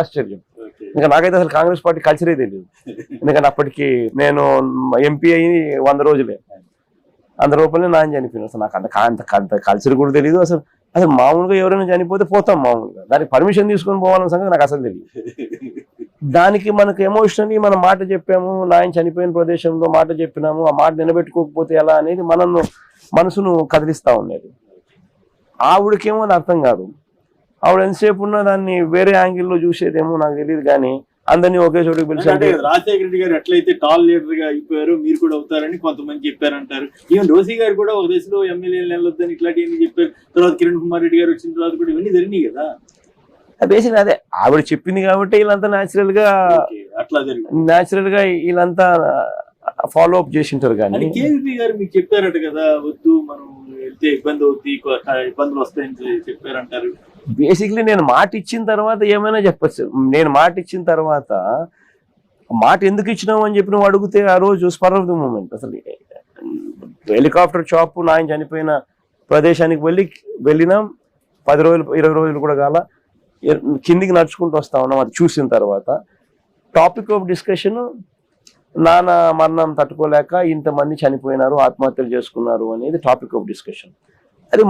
ఆశ్చర్యం. ఇంకా నాకైతే అసలు కాంగ్రెస్ పార్టీ కల్చరే తెలియదు ఎందుకంటే అప్పటికి నేను ఎంపీ అయ్యి వంద రోజులే. అంత రూపాయలు నాయన చనిపోయిన అసలు నాకు అంత అంత అంత కల్చర్ కూడా తెలియదు అసలు అసలు మామూలుగా ఎవరైనా చనిపోతే పోతాం మామూలుగా. దానికి పర్మిషన్ తీసుకొని పోవాలన్న సంగతి నాకు అసలు తెలియదు దానికి మనకు ఎమోషనల్లీ మనం మాట చెప్పాము నాయన చనిపోయిన ప్రదేశంలో మాట చెప్పినాము ఆ మాట నిలబెట్టుకోకపోతే ఎలా అనేది మనను మనసును కదిలిస్తా ఉండేది. ఆవిడకేమో అర్థం కాదు. ఆవిడ ఎంతసేపు ఉన్న దాన్ని వేరే యాంగిల్లో చూసేదేమో నాకు తెలియదు కానీ అందరినీ ఒకే చోటుకి పిలిచి అంటే రాజశేఖర రెడ్డి గారు ఎట్లయితే టాల్ లీడర్గా అయిపోయారో మీరు కూడా అవుతారని కొంతమంది చెప్పారంటారు. ఈవెన్ రోసీ గారు కూడా ఒక దశలో ఎమ్మెల్యే వెళ్ళొద్దని ఇట్లాంటివన్నీ చెప్పారు. తర్వాత కిరణ్ కుమార్ రెడ్డి గారు వచ్చిన తర్వాత కూడా ఇవన్నీ జరిగినాయి కదా. బేసిక్ అదే. ఆవిడ చెప్పింది కాబట్టి వీళ్ళంతా న్యాచురల్గా అట్లా జరిగింది. న్యాచురల్గా వీళ్ళంతా ఫాలో అప్ చేసి ఉంటారు కానీ కేవీపీ గారు మీకు చెప్పారట కదా వద్దు మనం వెళ్తే ఇబ్బంది అవుతుంది ఇబ్బందులు వస్తాయని చెప్పారంటారు. బేసిక్లీ నేను మాట ఇచ్చిన తర్వాత ఏమైనా చెప్పచ్చు. నేను మాట ఇచ్చిన తర్వాత మాట ఎందుకు ఇచ్చినావు అని చెప్పి నువ్వు అడిగితే ఆ రోజు స్పర్ ఆఫ్ ది మూమెంట్ అసలు హెలికాప్టర్ షాప్ నాయన చనిపోయిన ప్రదేశానికి వెళ్ళి వెళ్ళినాం. పది రోజులు ఇరవై రోజులు కూడా కాల. కిందికి నడుచుకుంటూ వస్తా ఉన్నాం. అది చూసిన తర్వాత. టాపిక్ ఆఫ్ డిస్కషన్ నాన్న మరణం తట్టుకోలేక ఇంతమంది చనిపోయినారు ఆత్మహత్యలు చేసుకున్నారు అనేది టాపిక్ ఆఫ్ డిస్కషన్ అది